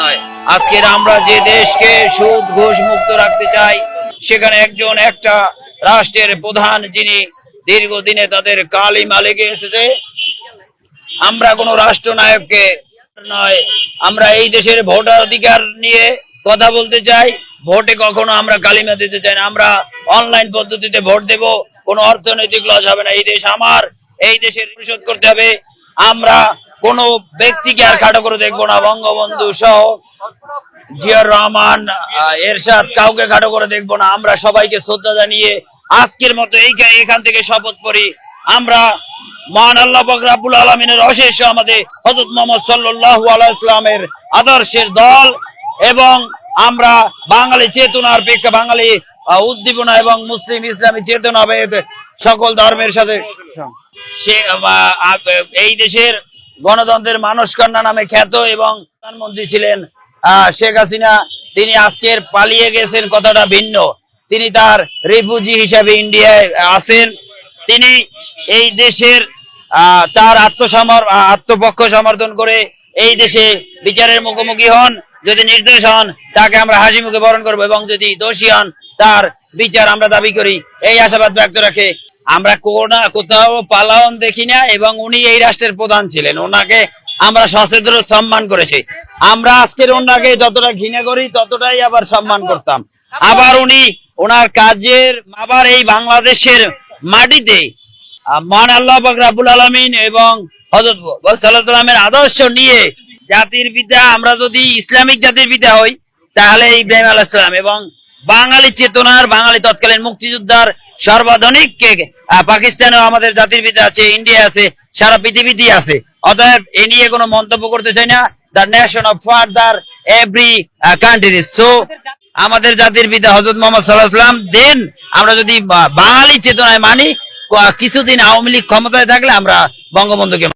নয়। আজকের আমরা যে দেশকে সুদ, ঘুষ মুক্ত রাখতে চাই, সেখানে একজন একটা রাষ্ট্রের প্রধান যিনি দীর্ঘদিনে তাদের কালিমা লেগে এসেছে। আমরা কোনো রাষ্ট্রনায়ককে নয়, আমরা এই দেশের ভোটার অধিকার নিয়ে কথা বলতে চাই। ভোটে কখনো আমরা কালিমা দিতে চাই না। আমরা অনলাইন পদ্ধতিতে ভোট দেব, কোনো অর্থনৈতিক লস হবে না। এই দেশ আমার, এই দেশের পরিশোধ করতে হবে। আমরা কোনো ব্যক্তিকে আর খাটো করে দেখব না। বঙ্গবন্ধু সহ জিয়ার রহমান এরশাদ কাউকে খাটো করে দেখব না। আমরা সবাইকে শ্রদ্ধা জানিয়ে আজকের মতো এই এখান থেকে শপথ করি। আমরা মহান আল্লাহ পাক রাব্বুল আলমিনের অশেষ আমাদের হজরত মোহাম্মদ সাল্লাল্লাহু আলাইহি ইসলামের আদর্শের দল এবং আমরা বাঙালি চেতনার পেক্ষা বাঙালি উদ্দীপনা এবং মুসলিম ইসলামী চেতনা সকল ধর্মের সাথে সে এই দেশের গণতন্ত্রের মানুষ কন্যা নামে খ্যাত এবং প্রধানমন্ত্রী ছিলেন শেখ হাসিনা। তিনি আজকের পালিয়ে গেছেন কথাটা ভিন্ন। তিনি তার রিফিউজি হিসাবে ইন্ডিয়ায় আছেন। তিনি এই দেশের তার আত্মসমর আত্মপক্ষ সমর্থন করে এই দেশে বিচারের মুখোমুখি হন। যদি নির্দোষ হন, তাকে আমরা হাসি মুখে বরণ করব এবং যদি দোষী হন, তার বিচার আমরা দাবি করি। এই আশাবাদ ব্যক্ত রাখে আমরা কোনা, কোথাও পালাওন দেখি না এবং উনি এই রাষ্ট্রের প্রধান ছিলেন। ওনাকে আমরা সচেতন সম্মান করেছি। আমরা আজকের ওনাকে যতটা ঘৃণা করি, ততটাই আবার সম্মান করতাম। আবার উনি ওনার কাজের আবার এই বাংলাদেশের মাটিতে মহান আল্লাহ পাক রাব্বুল আলামিন এবং সাল্লামের আদর্শ নিয়ে জাতির পিতা আমরা যদি ইসলামিক জাতির পিতা হই, তাহলে ইব্রাহিম সালাম এবং বাঙালি চেতনার বাঙালি তৎকালীন মুক্তিযোদ্ধার সর্বাধুনিক কে আহ, পাকিস্তানেও আমাদের জাতির পিতা আছে ইন্ডিয়া আছে সারা পৃথিবীতেই আছে। অতএব এ নিয়ে কোনো মন্তব্য করতে চাই না। The nation of father every country so আমাদের জাতির পিতা হজরত মোহাম্মদ সাল্লাহাম দেন আমরা যদি বাঙালি চেতনায় মানি কিছুদিন আওয়ামী লীগ ক্ষমতায় থাকলে আমরা বঙ্গবন্ধুকে